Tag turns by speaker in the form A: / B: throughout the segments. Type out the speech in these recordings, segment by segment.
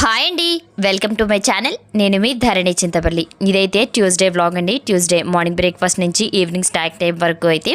A: Hi అండి. Welcome to my channel. నేను మీ ధరణి చింతపల్లి. ఇదైతే ట్యూస్డే వ్లాగ్ అండి. ట్యూస్డే మార్నింగ్ బ్రేక్ఫాస్ట్ నుంచి ఈవినింగ్ స్నాక్ టైం వరకు అయితే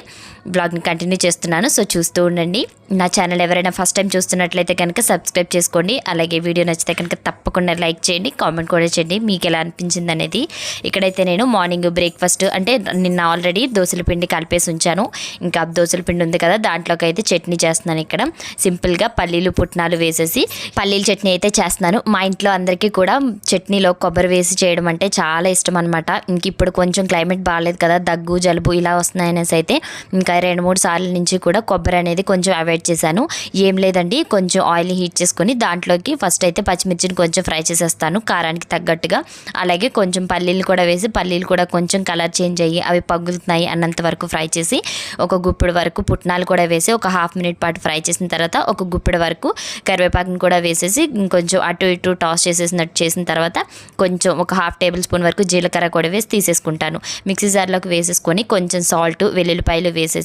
A: బ్లాగింగ్ కంటిన్యూ చేస్తున్నాను. సో చూస్తూ ఉండండి. నా ఛానల్ ఎవరైనా ఫస్ట్ టైం చూస్తున్నట్లయితే కనుక సబ్స్క్రైబ్ చేసుకోండి. అలాగే వీడియో నచ్చితే కనుక తప్పకుండా లైక్ చేయండి. కామెంట్ కూడా చేయండి. మీకు ఎలా అనిపించింది అనేది ఇక్కడైతే నేను మార్నింగ్ బ్రేక్ఫాస్ట్ అంటే నిన్న ఆల్రెడీ దోశల పిండి కలిపేసి ఉంచాను. ఇంకా దోశల పిండి ఉంది కదా దాంట్లోకి అయితే చట్నీ చేస్తున్నాను ఇక్కడ. సింపుల్గా పల్లీలు పుట్నాలు వేసేసి పల్లీల చట్నీ అయితే చేస్తున్నాను. మా ఇంట్లో అందరికీ కూడా చట్నీలో కొబ్బరి వేసి చేయడం అంటే చాలా ఇష్టం అనమాట ఇంక ఇప్పుడు కొంచెం క్లైమేట్ బాగాలేదు కదా దగ్గు జలుబు ఇలా వస్తున్నాయనేసి అయితే ఇంకా రెండు మూడు సార్లు నుంచి కూడా కొబ్బరి అనేది కొంచెం అవాయిడ్ చేశాను. ఏం లేదండి కొంచెం ఆయిల్ హీట్ చేసుకొని దాంట్లోకి ఫస్ట్ అయితే పచ్చిమిర్చిని కొంచెం ఫ్రై చేసేస్తాను కారానికి తగ్గట్టుగా. అలాగే కొంచెం పల్లీలు కూడా వేసి పల్లీలు కూడా కొంచెం కలర్ చేంజ్ అయ్యి అవి పగులుతున్నాయి అన్నంత వరకు ఫ్రై చేసి ఒక గుప్పిడి వరకు పుట్నాలు కూడా వేసి ఒక హాఫ్ మినిట్ పాటు ఫ్రై చేసిన తర్వాత ఒక గుప్పిడి వరకు కరివేపాకుని కూడా వేసేసి కొంచెం అటు ఇటు టాస్ చేసేసినట్టు చేసిన తర్వాత కొంచెం ఒక హాఫ్ టేబుల్ స్పూన్ వరకు జీలకర్ర కూడా వేసి తీసేసుకుంటాను. మిక్సీ జార్లోకి వేసేసుకొని కొంచెం సాల్ట్ వెల్లుల్లిపాయలు వేసేసి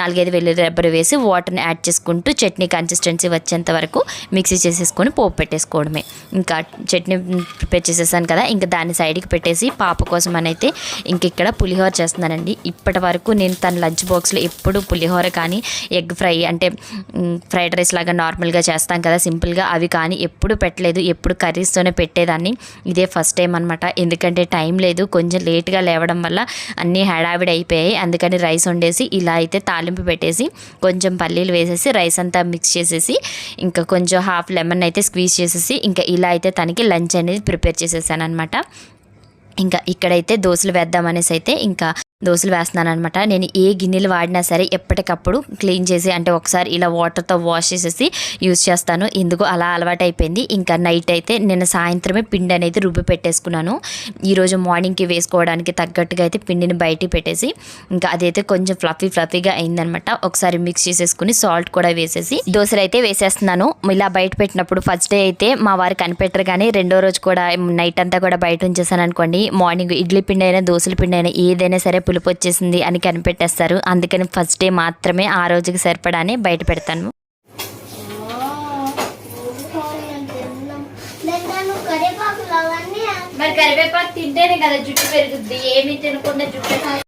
A: నాలుగైదు వెల్లుల్లి రబ్బరు వేసి వాటర్ని యాడ్ చేసుకుంటూ చట్నీ కన్సిస్టెన్సీ వచ్చేంత వరకు మిక్సీ చేసేసుకొని పోపు పెట్టేసుకోవడమే. ఇంకా చట్నీ ప్రిపేర్ చేసేసాను కదా ఇంకా దాన్ని సైడ్కి పెట్టేసి పాప కోసం అని అయితే ఇంక ఇక్కడ పులిహోర చేస్తున్నానండి. ఇప్పటి వరకు నేను తన లంచ్ బాక్స్లో ఎప్పుడు పులిహోర కానీ ఎగ్ ఫ్రై అంటే ఫ్రైడ్ రైస్ లాగా నార్మల్గా చేస్తాం కదా సింపుల్గా అవి కానీ ఎప్పుడు పెట్టలేదు ఎప్పుడు కర్రీస్తోనే పెట్టేదాన్ని. ఇదే ఫస్ట్ టైం అనమాట ఎందుకంటే టైం లేదు కొంచెం లేట్గా లేవడం వల్ల అన్నీ హడావిడి అయిపోయాయి. అందుకని రైస్ వండేసి ఇలా అయితే తాలింపు పెట్టేసి కొంచెం పల్లీలు వేసేసి రైస్ అంతా మిక్స్ చేసేసి ఇంకా కొంచెం హాఫ్ లెమన్ అయితే స్క్వీజ్ చేసేసి ఇంకా ఇలా అయితే తనకి లంచ్ అనేది ప్రిపేర్ చేసేసాను అనమాట ఇంకా ఇక్కడైతే దోశలు వేద్దామనేసి అయితే ఇంకా దోశలు వేస్తున్నాను అనమాట నేను ఏ గిన్నెలు వాడినా సరే ఎప్పటికప్పుడు క్లీన్ చేసి అంటే ఒకసారి ఇలా వాటర్తో వాష్ చేసేసి యూజ్ చేస్తాను. ఎందుకు అలా అలవాటు అయిపోయింది ఇంకా నైట్ అయితే నేను సాయంత్రమే పిండి అనేది రుబ్బి పెట్టేసుకున్నాను. ఈరోజు మార్నింగ్కి వేసుకోవడానికి తగ్గట్టుగా అయితే పిండిని బయటికి పెట్టేసి ఇంకా అదైతే కొంచెం ఫ్లఫీ ఫ్లఫీగా అయిందనమాట ఒకసారి మిక్స్ చేసేసుకుని సాల్ట్ కూడా వేసేసి దోశలు అయితే వేసేస్తున్నాను. ఇలా బయట పెట్టినప్పుడు ఫస్ట్ డే అయితే మా వారు కనిపెట్టరు కానీ రెండో రోజు కూడా నైట్ అంతా కూడా బయట ఉంచేసాను అనుకోండి. మార్నింగ్ ఇడ్లీ పిండి అయినా దోశల పిండి అయినా ఏదైనా సరే పులుపు వచ్చేసింది అని కనిపెట్టేస్తారు. అందుకని ఫస్ట్ డే మాత్రమే ఆ రోజుకి సరిపడానే బయట పెడతాను.
B: మరి కరివేపాకు తింటేనే కదా జుట్టు పెరుగుద్ది. ఏమి తినకుండా జుట్టు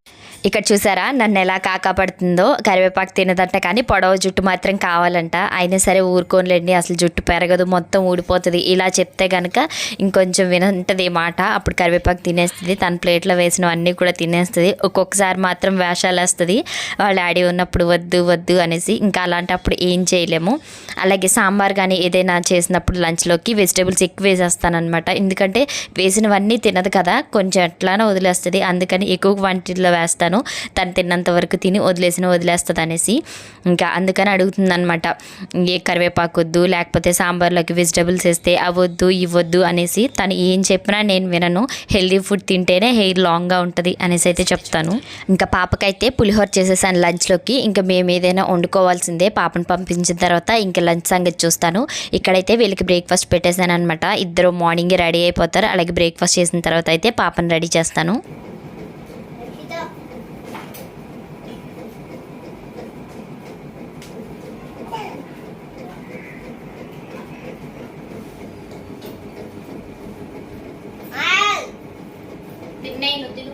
A: ఇక్కడ చూసారా? నన్ను ఎలా కాకాపడుతుందో? కరివేపాకు తినదంట కానీ పొడవ జుట్టు మాత్రం కావాలంట. అయినా సరే ఊరుకోనిలేండి అసలు జుట్టు పెరగదు మొత్తం ఊడిపోతుంది. ఇలా చెప్తే కనుక ఇంకొంచెం వినంటది మాట. అప్పుడు కరివేపాకు తినేస్తుంది తన ప్లేట్లో వేసినవన్నీ కూడా తినేస్తుంది. ఒక్కొక్కసారి మాత్రం వేషాలు వేస్తుంది. వాళ్ళ డాడీ ఉన్నప్పుడు వద్దు వద్దు అనేసి ఇంకా అలాంటప్పుడు ఏం చేయలేము. అలాగే సాంబార్ కానీ ఏదైనా చేసినప్పుడు లంచ్లోకి వెజిటేబుల్స్ ఎక్కువ వేసేస్తానమాట ఎందుకంటే వేసినవన్నీ తినదు కదా కొంచెం ఎట్లానో వదిలేస్తుంది. అందుకని ఎక్కువ క్వాంటిటీలో వేస్తాను. తను తిన్నంత వరకు తిని వదిలేసిన వదిలేస్తుంది అనేసి ఇంకా అందుకని అడుగుతుంది అనమాట ఏ కరివేపాకు వద్దు లేకపోతే సాంబార్లోకి వెజిటబుల్స్ వేస్తే అవద్దు ఇవ్వద్దు అనేసి తను ఏం చెప్పినా నేను వినను. హెల్దీ ఫుడ్ తింటేనే హెయిర్ లాంగ్గా ఉంటుంది అనేసి అయితే చెప్తాను. ఇంకా పాపకైతే పులిహోర చేసేసాను లంచ్లోకి. ఇంకా మేము ఏదైనా వండుకోవాల్సిందే పాపను పంపించిన తర్వాత ఇంకా లంచ్ సంగతి చూస్తాను. ఇక్కడైతే వీళ్ళకి బ్రేక్ఫాస్ట్ పెట్టేశాను అనమాట ఇద్దరు మార్నింగ్ రెడీ అయిపోతారు. అలాగే బ్రేక్ఫాస్ట్ చేసిన తర్వాత అయితే పాపను రెడీ చేస్తాను
C: ఇదో ఆయ్
B: తిన్నాయి నువ్వు తిను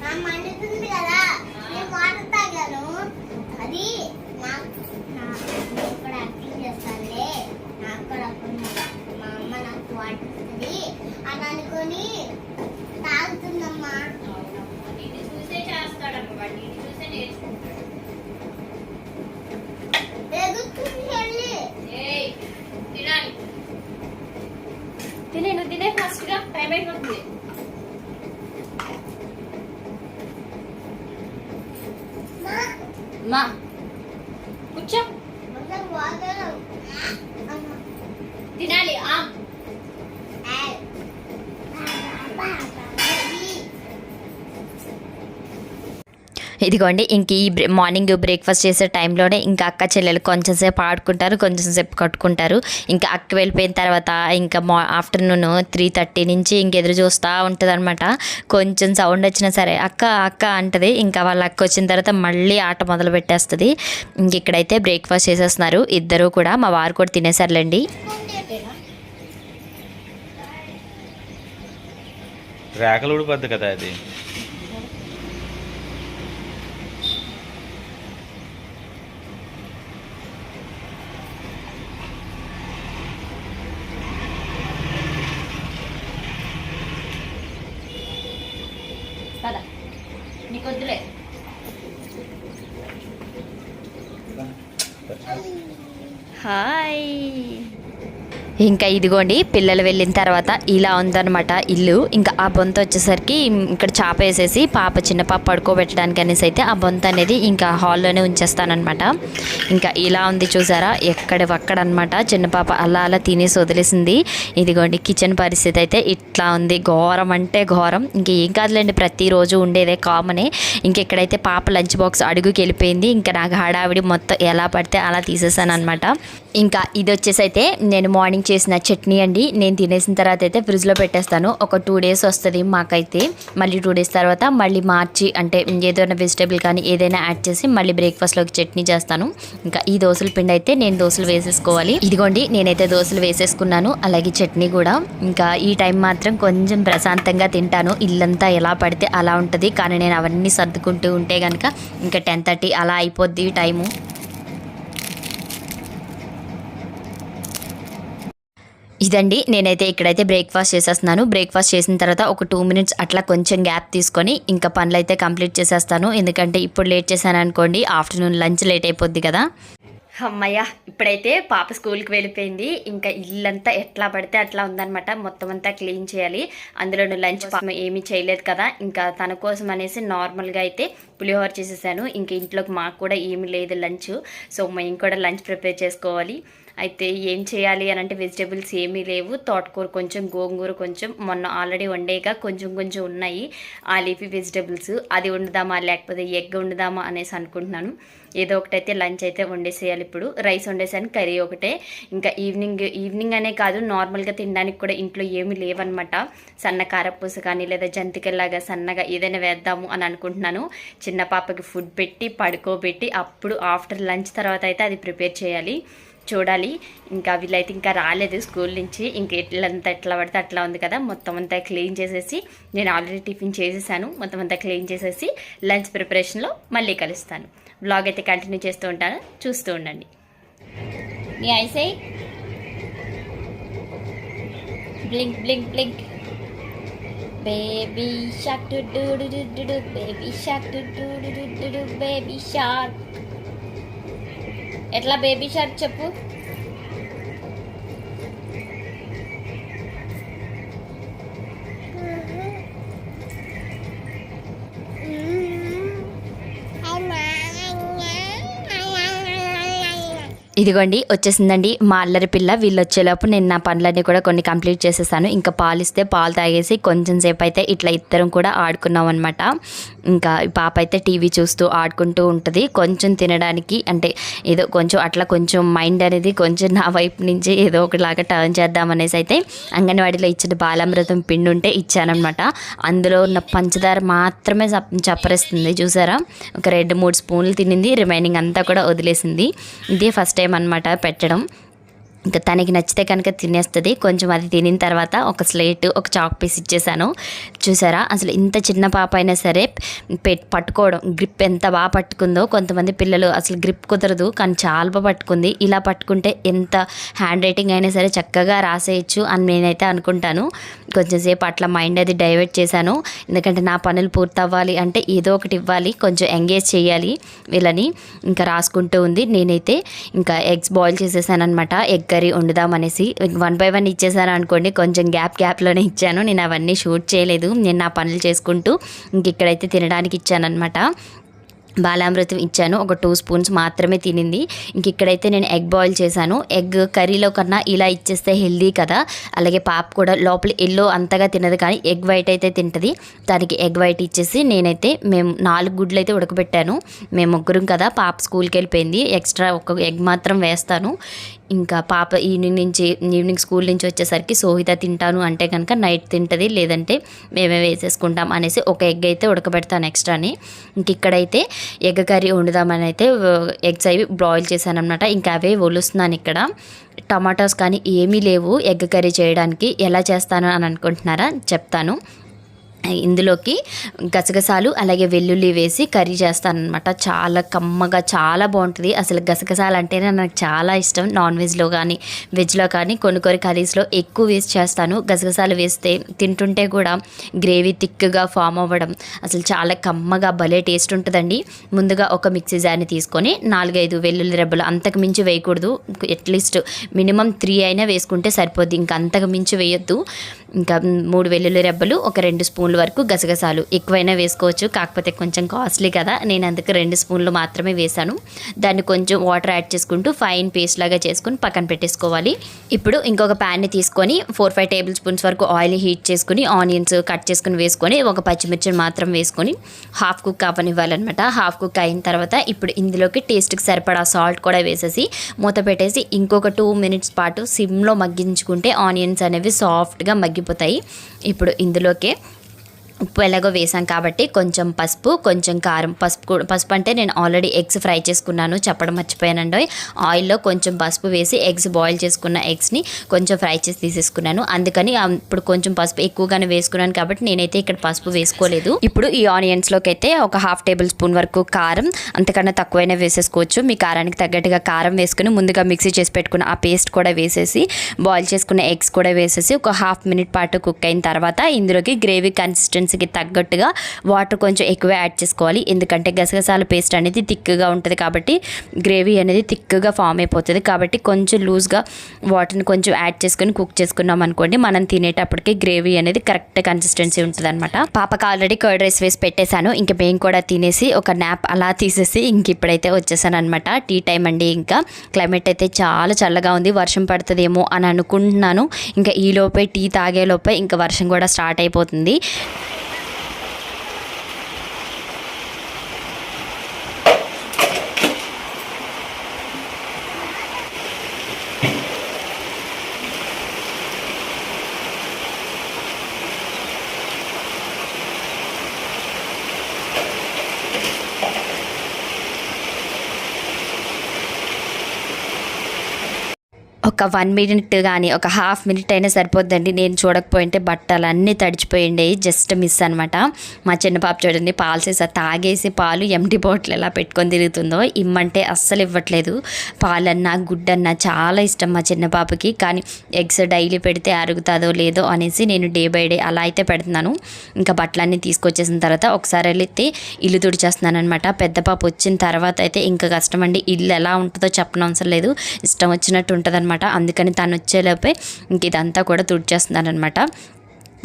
C: నా మండుతుంది కదా నేను వాటర్ తాగాను అది నాకు నాకు ఇక్కడ యాక్టింగ్ చేస్తానులే నాకు కూడా కొంచెం మా అమ్మ నాకు వాటర్ ఇస్తుంది అని అనుకొని తాగుతుందమ్మా
B: ఇది చూసే చేస్తాడమ్మ వాడు ఇది చూసే నేర్చుకుంటాడు
C: ఎగుతుంది వెళ్ళి
B: ఏయ్ తినాలి తినే నువ్వు తినే ఫాస్ట్గా టైం అయిపోతుంది
C: మా
B: మా. కూర్చో. తినాలి. ఆ.
A: ఇదిగోండి ఇంక ఈ మార్నింగ్ బ్రేక్ఫాస్ట్ చేసే టైంలోనే ఇంకా అక్క చెల్లెలు కొంచెం సేపు ఆడుకుంటారు కొంచెం సేపు కట్టుకుంటారు. ఇంకా అక్క వెళ్ళిపోయిన తర్వాత ఇంకా మా ఆఫ్టర్నూన్ త్రీ థర్టీ నుంచి ఇంకెదురు చూస్తూ ఉంటుంది అనమాట కొంచెం సౌండ్ వచ్చినా సరే అక్క అక్క అంటది. ఇంకా వాళ్ళ అక్క వచ్చిన తర్వాత మళ్ళీ ఆట మొదలు పెట్టేస్తుంది. ఇంక ఇక్కడైతే బ్రేక్ఫాస్ట్ చేసేస్తున్నారు. ఇద్దరు కూడా మా వారు కూడా తినేసారులేండి.
D: రేకలు పెద్ద కదా అది.
B: నీకు వద్దులే
A: హాయ్. ఇంకా ఇదిగోండి పిల్లలు వెళ్ళిన తర్వాత ఇలా ఉందన్నమాట ఇల్లు. ఇంకా ఆ బొంత వచ్చేసరికి ఇక్కడ చాప వేసేసి పాప చిన్న పాప పడుకోబెట్టడానికి అనేసి అయితే ఆ బొంత అనేది ఇంకా హాల్లోనే ఉంచేస్తానమాట ఇంకా ఇలా ఉంది చూసారా ఎక్కడ ఒక్కడనమాట చిన్న పాప అలా అలా తినేసి వదిలేసింది. ఇదిగోండి కిచెన్ పరిస్థితి అయితే ఇట్లా ఉంది. ఘోరం అంటే ఘోరం. ఇంకా ఏం కాదులేండి ప్రతిరోజు ఉండేదే కామనే. ఇంకా ఇక్కడైతే పాప లంచ్ బాక్స్ అడుగుకి వెళ్ళిపోయింది. ఇంకా నాకు హడావిడి మొత్తం ఎలా పడితే అలా తీసేసాను అనమాట ఇంకా ఇది వచ్చేసి అయితే నేను మార్నింగ్ చేసిన చట్నీ అండి. నేను తినేసిన తర్వాత అయితే ఫ్రిడ్జ్లో పెట్టేస్తాను. ఒక టూ డేస్ వస్తుంది మాకైతే. మళ్ళీ టూ డేస్ తర్వాత మళ్ళీ మార్చి అంటే ఏదైనా వెజిటేబుల్ కానీ ఏదైనా యాడ్ చేసి మళ్ళీ బ్రేక్ఫాస్ట్లోకి చట్నీ చేస్తాను. ఇంకా ఈ దోశల పిండి అయితే నేను దోశలు వేసేసుకోవాలి. ఇదిగోండి నేనైతే దోశలు వేసేసుకున్నాను. అలాగే చట్నీ కూడా. ఇంకా ఈ టైం మాత్రం కొంచెం ప్రశాంతంగా తింటాను. ఇల్లంతా ఎలా పడితే అలా ఉంటుంది. కానీ నేను అవన్నీ సర్దుకుంటూ ఉంటే కనుక ఇంకా టెన్ థర్టీ అలా అయిపోద్ది టైము ఇదండి నేనైతే ఇక్కడైతే బ్రేక్ఫాస్ట్ చేసేస్తున్నాను. బ్రేక్ఫాస్ట్ చేసిన తర్వాత ఒక టూ మినిట్స్ అట్లా కొంచెం గ్యాప్ తీసుకొని ఇంకా పనులు అయితే కంప్లీట్ చేసేస్తాను. ఎందుకంటే ఇప్పుడు లేట్ చేశాను అనుకోండి ఆఫ్టర్నూన్ లంచ్ లేట్ అయిపోద్ది కదా. అమ్మయ్య ఇప్పుడైతే పాప స్కూల్కి వెళ్ళిపోయింది. ఇంకా ఇల్లంతా ఎట్లా పడితే అట్లా ఉందన్నమాట. మొత్తం అంతా క్లీన్ చేయాలి. అందులో లంచ్ పాప ఏమీ చేయలేదు కదా. ఇంకా తన కోసం అనేసి నార్మల్గా అయితే పులిహోర చేసేసాను. ఇంకా ఇంట్లోకి మాకు కూడా ఏమీ లేదు లంచ్. సో మేము కూడా లంచ్ ప్రిపేర్ చేసుకోవాలి. అయితే ఏం చేయాలి అని అంటే వెజిటేబుల్స్ ఏమీ లేవు. తోటకూర కొంచెం గోంగూర కొంచెం మొన్న ఆల్రెడీ వండేగా కొంచెం కొంచెం ఉన్నాయి. ఆ లీఫీ వెజిటేబుల్స్. అది వండుదామా లేకపోతే ఎగ్ వండుదామా అనేసి అనుకుంటున్నాను. ఏదో ఒకటైతే లంచ్ అయితే వండేసేయాలి ఇప్పుడు. రైస్ వండేసాను కర్రీ ఒకటే. ఇంకా ఈవినింగ్ ఈవినింగ్ అనే కాదు నార్మల్గా తినడానికి కూడా ఇంట్లో ఏమీ లేవన్నమాట. సన్న కారపూస కానీ లేదా జంతికల్లాగా సన్నగా ఏదైనా వేద్దాము అని అనుకుంటున్నాను. చిన్న పాపకి ఫుడ్ పెట్టి పడుకోబెట్టి అప్పుడు ఆఫ్టర్ లంచ్ తర్వాత అయితే అది ప్రిపేర్ చేయాలి. చూడాలి. ఇంకా వీళ్ళైతే ఇంకా రాలేదు స్కూల్ నుంచి. ఇంక ఎట్లంతా ఎట్లా పడితే అట్లా ఉంది కదా. మొత్తం అంతా క్లీన్ చేసేసి నేను ఆల్రెడీ టిఫిన్ చేసేసాను. మొత్తం అంతా క్లీన్ చేసేసి లంచ్ ప్రిపరేషన్లో మళ్ళీ కలుస్తాను. బ్లాగ్ అయితే కంటిన్యూ చేస్తూ ఉంటాను. చూస్తూ ఉండండి.
B: నీ ఐసై blink blink blink. Baby shark doo doo doo doo doo baby shark doo doo doo doo doo baby shark ఎట్లా బేబీ షార్క్ చెప్పు?
A: ఇదిగోండి వచ్చేసిందండి మా అల్లరి పిల్ల. వీళ్ళు వచ్చేలోపు నేను నా పనులన్నీ కూడా కొన్ని కంప్లీట్ చేసేసాను. ఇంకా పాలు ఇస్తే పాలు తాగేసి కొంచెం సేపు అయితే ఇట్లా ఇద్దరం కూడా ఆడుకున్నాం అనమాట ఇంకా పాప అయితే టీవీ చూస్తూ ఆడుకుంటూ ఉంటుంది. కొంచెం తినడానికి అంటే ఏదో కొంచెం అట్లా కొంచెం మైండ్ అనేది కొంచెం నా వైపు నుంచి ఏదో ఒకలాగా టర్న్ చేద్దామనేసి అయితే అంగన్వాడీలో ఇచ్చిన బాలామృతం పిండి ఉంటే ఇచ్చానమాట అందులో ఉన్న పంచదార మాత్రమే చప్పరిస్తుంది చూసారా? ఒక రెండు మూడు స్పూన్లు తినింది రిమైనింగ్ అంతా కూడా వదిలేసింది. ఇదే ఫస్ట్ టైం అనమాట పెట్టడం. ఇంకా తనకి నచ్చితే కనుక తినేస్తుంది. కొంచెం అది తినిన తర్వాత ఒక స్లేట్ ఒక చాక్ పీస్ ఇచ్చేసాను. చూసారా? అసలు ఇంత చిన్న పాప అయినా సరే పెట్ పట్టుకోవడం గ్రిప్ ఎంత బాగా పట్టుకుందో కొంతమంది పిల్లలు అసలు గ్రిప్ కుదరదు కానీ చాలా బాగా పట్టుకుంది. ఇలా పట్టుకుంటే ఎంత హ్యాండ్ రైటింగ్ అయినా సరే చక్కగా రాసేయచ్చు అని నేనైతే అనుకుంటాను. కొంచెంసేపు అట్లా మైండ్ అది డైవర్ట్ చేశాను. ఎందుకంటే నా పనులు పూర్తవ్వాలి అంటే ఏదో ఒకటి ఇవ్వాలి కొంచెం ఎంగేజ్ చేయాలి వీళ్ళని. ఇంకా రాసుకుంటూ ఉంది. నేనైతే ఇంకా ఎగ్స్ బాయిల్ చేసేసాను అనమాట ఎగ్ కర్రీ వండుదామనేసి వన్ బై వన్ ఇచ్చేసాను అనుకోండి కొంచెం గ్యాప్ గ్యాప్లోనే ఇచ్చాను. నేను అవన్నీ షూట్ చేయలేదు. నేను నా పనులు చేసుకుంటూ ఇంక ఇక్కడైతే తినడానికి ఇచ్చానమాట బాలామృతం ఇచ్చాను. ఒక టూ స్పూన్స్ మాత్రమే తినింది. ఇంక ఇక్కడైతే నేను ఎగ్ బాయిల్ చేశాను. ఎగ్ కర్రీలో కన్నా ఇలా ఇచ్చేస్తే హెల్దీ కదా. అలాగే పాప కూడా లోపల ఎల్లో అంతగా తినదు కానీ ఎగ్ వైట్ అయితే తింటుంది. దానికి ఎగ్ వైట్ ఇచ్చేసి నేనైతే మేము నాలుగు గుడ్లు అయితే ఉడకబెట్టాను. మేము ముగ్గురం కదా పాప స్కూల్కి వెళ్ళిపోయింది. ఎక్స్ట్రా ఒక ఎగ్ మాత్రం వేస్తాను. ఇంకా పాప ఈవినింగ్ నుంచి ఈవినింగ్ స్కూల్ నుంచి వచ్చేసరికి సోహిత తింటాను అంటే కనుక నైట్ తింటుంది లేదంటే మేమే వేసేసుకుంటాం అనేసి ఒక ఎగ్ అయితే ఉడకబెడతాను ఎక్స్ట్రాని ఇంక ఇక్కడైతే ఎగ్ కర్రీ వండుదామని అయితే ఎగ్స్ అవి బాయిల్ చేశాను అనమాట ఇంకా అవే ఒలుస్తున్నాను ఇక్కడ. టమాటాస్ కానీ ఏమీ లేవు. ఎగ్ కర్రీ చేయడానికి ఎలా చేస్తాను అని అనుకుంటున్నారా? చెప్తాను. ఇందులోకి గసగసాలు అలాగే వెల్లుల్లి వేసి కర్రీ చేస్తానమాట చాలా కమ్మగా చాలా బాగుంటుంది. అసలు గసగసాలు అంటేనే నాకు చాలా ఇష్టం. నాన్ వెజ్లో కానీ వెజ్లో కానీ కొన్ని కొన్ని కర్రీస్లో ఎక్కువ వేసి చేస్తాను. గసగసాలు వేస్తే తింటుంటే కూడా గ్రేవీ థిక్గా ఫామ్ అవ్వడం అసలు చాలా కమ్మగా భలే టేస్ట్ ఉంటుందండి. ముందుగా ఒక మిక్సీ జార్ని తీసుకొని నాలుగైదు వెల్లుల్లి రెబ్బలు అంతకు మించి వేయకూడదు. అట్లీస్ట్ మినిమం త్రీ అయినా వేసుకుంటే సరిపోద్ది. ఇంకా అంతకు మించి వేయొద్దు. ఇంకా మూడు వెల్లుల్లి రెబ్బలు ఒక రెండు స్పూన్ల వరకు గసగసాలు. ఎక్కువైనా వేసుకోవచ్చు కాకపోతే కొంచెం కాస్ట్లీ కదా. నేను అందుకు రెండు స్పూన్లు మాత్రమే వేశాను. దాన్ని కొంచెం వాటర్ యాడ్ చేసుకుంటూ ఫైన్ పేస్ట్ లాగా చేసుకుని పక్కన పెట్టేసుకోవాలి. ఇప్పుడు ఇంకొక ప్యాన్ని తీసుకొని ఫోర్ ఫైవ్ టేబుల్ స్పూన్స్ వరకు ఆయిల్ హీట్ చేసుకుని ఆనియన్స్ కట్ చేసుకుని వేసుకొని ఒక పచ్చిమిర్చిని మాత్రం వేసుకొని హాఫ్ కుక్ అవ్వనివ్వాలన్నమాట. హాఫ్ కుక్ అయిన తర్వాత ఇప్పుడు ఇందులోకి టేస్ట్కి సరిపడా సాల్ట్ కూడా వేసేసి మూత పెట్టేసి ఇంకొక టూ మినిట్స్ పాటు సిమ్లో మగ్గించుకుంటే ఆనియన్స్ అనేవి సాఫ్ట్గా మగ్గిపోతాయి ఇప్పుడు ఇందులోకే ఉప్పు ఎలాగో వేసాం కాబట్టి కొంచెం పసుపు కొంచెం కారం. పసుపు కూడా పసుపు అంటే నేను ఆల్రెడీ ఎగ్స్ ఫ్రై చేసుకున్నాను చెప్పడం మర్చిపోయానండి. ఆయిల్లో కొంచెం పసుపు వేసి ఎగ్స్ బాయిల్ చేసుకున్న ఎగ్స్ని కొంచెం ఫ్రై చేసి తీసేసుకున్నాను. అందుకని ఇప్పుడు కొంచెం పసుపు ఎక్కువగానే వేసుకున్నాను కాబట్టి నేనైతే ఇక్కడ పసుపు వేసుకోలేదు. ఇప్పుడు ఈ ఆనియన్స్లోకి అయితే ఒక హాఫ్ టేబుల్ స్పూన్ వరకు కారం అంతకన్నా తక్కువైనా వేసేసుకోవచ్చు. మీ కారానికి తగ్గట్టుగా కారం వేసుకుని ముందుగా మిక్సీ చేసి పెట్టుకున్న ఆ పేస్ట్ కూడా వేసేసి బాయిల్ చేసుకున్న ఎగ్స్ కూడా వేసేసి ఒక హాఫ్ మినిట్ పాటు కుక్ అయిన తర్వాత ఇందులోకి గ్రేవీ ఇంగ్రీడియంట్స్కి తగ్గట్టుగా వాటర్ కొంచెం ఎక్కువ యాడ్ చేసుకోవాలి. ఎందుకంటే గసగసాల పేస్ట్ అనేది థిక్గా ఉంటుంది కాబట్టి గ్రేవీ అనేది థిక్గా ఫామ్ అయిపోతుంది. కాబట్టి కొంచెం లూజ్గా వాటర్ని కొంచెం యాడ్ చేసుకొని కుక్ చేసుకున్నాం అనుకోండి మనం తినేటప్పటికి గ్రేవీ అనేది కరెక్ట్ కన్సిస్టెన్సీ ఉంటుంది అనమాట పాపకి ఆల్రెడీ కర్డ్ రైస్ వేసి పెట్టేశాను. ఇంకా మేము కూడా తినేసి ఒక నాప్ అలా తీసేసి ఇంక ఇప్పుడైతే వచ్చేసాను అనమాట టీ టైం అండి ఇంకా. క్లైమేట్ అయితే చాలా చల్లగా ఉంది. వర్షం పడుతుందేమో అని అనుకుంటున్నాను. ఇంకా ఈ లోపే టీ తాగే లోపే ఇంకా వర్షం కూడా స్టార్ట్ అయిపోతుంది. ఒక వన్ మినిట్ కానీ ఒక హాఫ్ మినిట్ అయినా సరిపోద్దండి. నేను చూడకపోయింటే బట్టలు అన్నీ తడిచిపోయిండే. జస్ట్ మిస్ అనమాట మా చిన్న పాప చూడండి పాలు చేసా. తాగేసి పాలు ఎంటీ బాటిల్ ఎలా పెట్టుకొని తిరుగుతుందో ఇమ్మంటే అస్సలు ఇవ్వట్లేదు. పాలన్నా గుడ్డన్నా చాలా ఇష్టం మా చిన్న పాపకి. కానీ ఎగ్స్ డైలీ పెడితే అరుగుతుందో లేదో అనేసి నేను డే బై డే అలా అయితే పెడుతున్నాను. ఇంకా బట్టలన్నీ తీసుకొచ్చేసిన తర్వాత ఒకసారి వెళ్ళితే ఇల్లు తుడిచేస్తున్నాను అనమాట పెద్ద పాప వచ్చిన తర్వాత అయితే ఇంకా కష్టం అండి ఇల్లు ఎలా ఉంటుందో చెప్పనవసరం లేదు. ఇష్టం వచ్చినట్టు ఉంటుంది అనమాట అందుకని తను వచ్చేలోపే ఇంక ఇదంతా కూడా తుడిచేస్తున్నారనమాట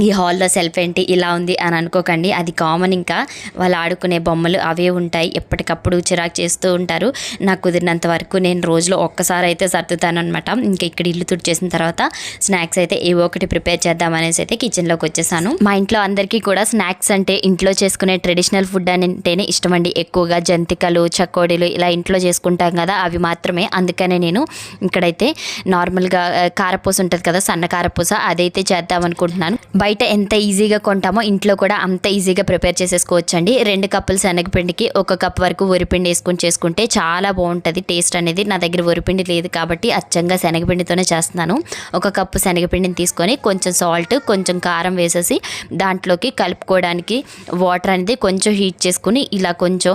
A: ఈ హాల్లో సెల్ఫ్ ఏంటి? ఇలా ఉంది అని అనుకోకండి. అది కామన్ ఇంకా. వాళ్ళు ఆడుకునే బొమ్మలు అవే ఉంటాయి. ఎప్పటికప్పుడు చిరాకు చేస్తూ ఉంటారు. నాకు కుదిరినంత వరకు నేను రోజులో ఒక్కసారి అయితే సర్దుతాను అనమాట ఇంకా ఇక్కడ ఇల్లు తుడిచేసిన తర్వాత స్నాక్స్ అయితే ఏవో ఒకటి ప్రిపేర్ చేద్దాం అనేసి అయితే కిచెన్లోకి వచ్చేసాను. మా ఇంట్లో అందరికీ కూడా స్నాక్స్ అంటే ఇంట్లో చేసుకునే ట్రెడిషనల్ ఫుడ్ అంటేనే ఇష్టం అండి. ఎక్కువగా జంతికలు చకోడీలు ఇలా ఇంట్లో చేసుకుంటాం కదా అవి మాత్రమే. అందుకనే నేను ఇక్కడైతే నార్మల్గా కారపూస ఉంటుంది కదా సన్న కారపూస అదైతే చేద్దాం అనుకుంటున్నాను. బయట ఎంత ఈజీగా కొంటామో ఇంట్లో కూడా అంత ఈజీగా ప్రిపేర్ చేసేసుకోవచ్చండి. రెండు కప్పులు శనగపిండికి ఒక కప్ వరకు వరిపిండి వేసుకొని చేసుకుంటే చాలా బాగుంటుంది. టేస్ట్ అనేది నా దగ్గర వరిపిండి లేదు కాబట్టి అచ్చంగా శనగపిండితోనే చేస్తున్నాను. ఒక కప్పు శనగపిండిని తీసుకొని కొంచెం సాల్ట్ కొంచెం కారం వేసేసి దాంట్లోకి కలుపుకోవడానికి వాటర్ అనేది కొంచెం హీట్ చేసుకుని ఇలా కొంచెం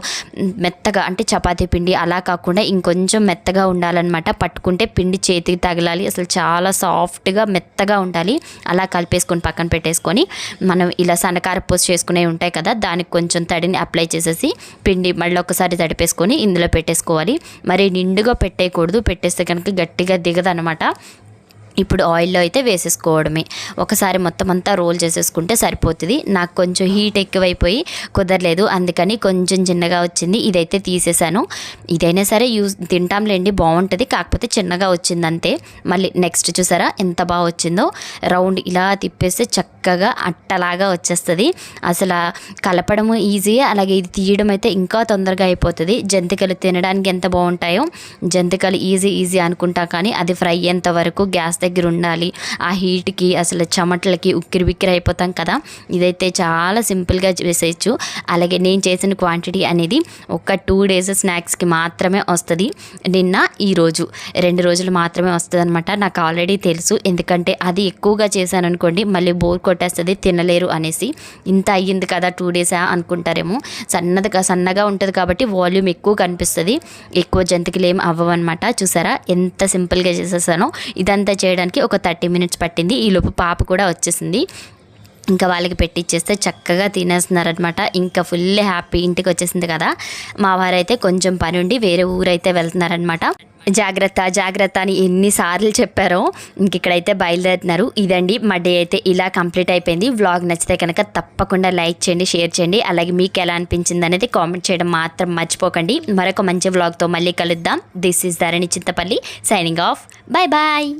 A: మెత్తగా అంటే చపాతీ పిండి అలా కాకుండా ఇంకొంచెం మెత్తగా ఉండాలన్నమాట. పట్టుకుంటే పిండి చేతికి తగలాలి. అసలు చాలా సాఫ్ట్గా మెత్తగా ఉండాలి. అలా కలిపేసుకొని పక్కన పెట్టేసుకొని మనం ఇలా సన్నకార పోసి చేసుకునే ఉంటాయి కదా దానికి కొంచెం తడిని అప్లై చేసేసి పిండి మళ్ళీ ఒకసారి తడిపేసుకొని ఇందులో పెట్టేసుకోవాలి. మరి నిండుగా పెట్టేయకూడదు పెట్టేస్తే కనుక గట్టిగా దిగదనమాట ఇప్పుడు ఆయిల్లో అయితే వేసేసుకోవడమే. ఒకసారి మొత్తం అంతా రోల్ చేసేసుకుంటే సరిపోతుంది. నాకు కొంచెం హీట్ ఎక్కువైపోయి కుదరలేదు. అందుకని కొంచెం చిన్నగా వచ్చింది. ఇదైతే తీసేసాను. ఇదైనా సరే యూజ్ తింటాంలేండి బాగుంటుంది. కాకపోతే చిన్నగా వచ్చింది అంతే. మళ్ళీ నెక్స్ట్ చూసారా? ఎంత బాగా వచ్చిందో. రౌండ్ ఇలా తిప్పేస్తే చక్కగా అట్టలాగా వచ్చేస్తుంది. అసలు కలపడము ఈజీ అలాగే ఇది తీయడం అయితే ఇంకా తొందరగా అయిపోతుంది. జంతికలు తినడానికి ఎంత బాగుంటాయో. జంతికలు ఈజీ ఈజీ అనుకుంటా కానీ అది ఫ్రై అయ్యేంత వరకు గ్యాస్ దగ్గర దగ్గర ఉండాలి. ఆ హీట్కి అసలు చెమటలకి ఉక్కిరి బిక్కిరి అయిపోతాం కదా. ఇదైతే చాలా సింపుల్గా చేసేయచ్చు. అలాగే నేను చేసిన క్వాంటిటీ అనేది ఒక టూ డేస్ స్నాక్స్కి మాత్రమే వస్తుంది. నిన్న ఈరోజు రెండు రోజులు మాత్రమే వస్తుంది అనమాట నాకు ఆల్రెడీ తెలుసు. ఎందుకంటే అది ఎక్కువగా చేశాను అనుకోండి మళ్ళీ బోర్ కొట్టేస్తుంది తినలేరు అనేసి. ఇంత అయ్యింది కదా టూ డేసా అనుకుంటారేమో. సన్నదిగా సన్నగా ఉంటుంది కాబట్టి వాల్యూమ్ ఎక్కువ కనిపిస్తుంది. ఎక్కువ జంతికలు ఏం అవ్వవన్నమాట. చూసారా? ఎంత సింపుల్గా చేసేసానో. ఇదంతా చేయడానికి ఒక థర్టీ మినిట్స్ పట్టింది. ఈలోపు పాప కూడా వచ్చేసింది. ఇంకా వాళ్ళకి పెట్టిచ్చేస్తే చక్కగా తినేస్తున్నారనమాట ఇంకా ఫుల్ హ్యాపీ ఇంటికి వచ్చేసింది కదా. మా వారైతే కొంచెం పని ఉండి వేరే ఊరైతే వెళ్తున్నారనమాట జాగ్రత్త జాగ్రత్త అని ఎన్నిసార్లు చెప్పారో ఇంక ఇక్కడైతే బయలుదేరుతున్నారు. ఇదండి మా డే అయితే ఇలా కంప్లీట్ అయిపోయింది. వ్లాగ్ నచ్చితే కనుక తప్పకుండా లైక్ చేయండి షేర్ చేయండి. అలాగే మీకు ఎలా అనిపించింది అనేది కామెంట్ చేయడం మాత్రం మర్చిపోకండి. మరొక మంచి వ్లాగ్తో మళ్ళీ కలుద్దాం. This is Dharani Chintapalli signing off bye bye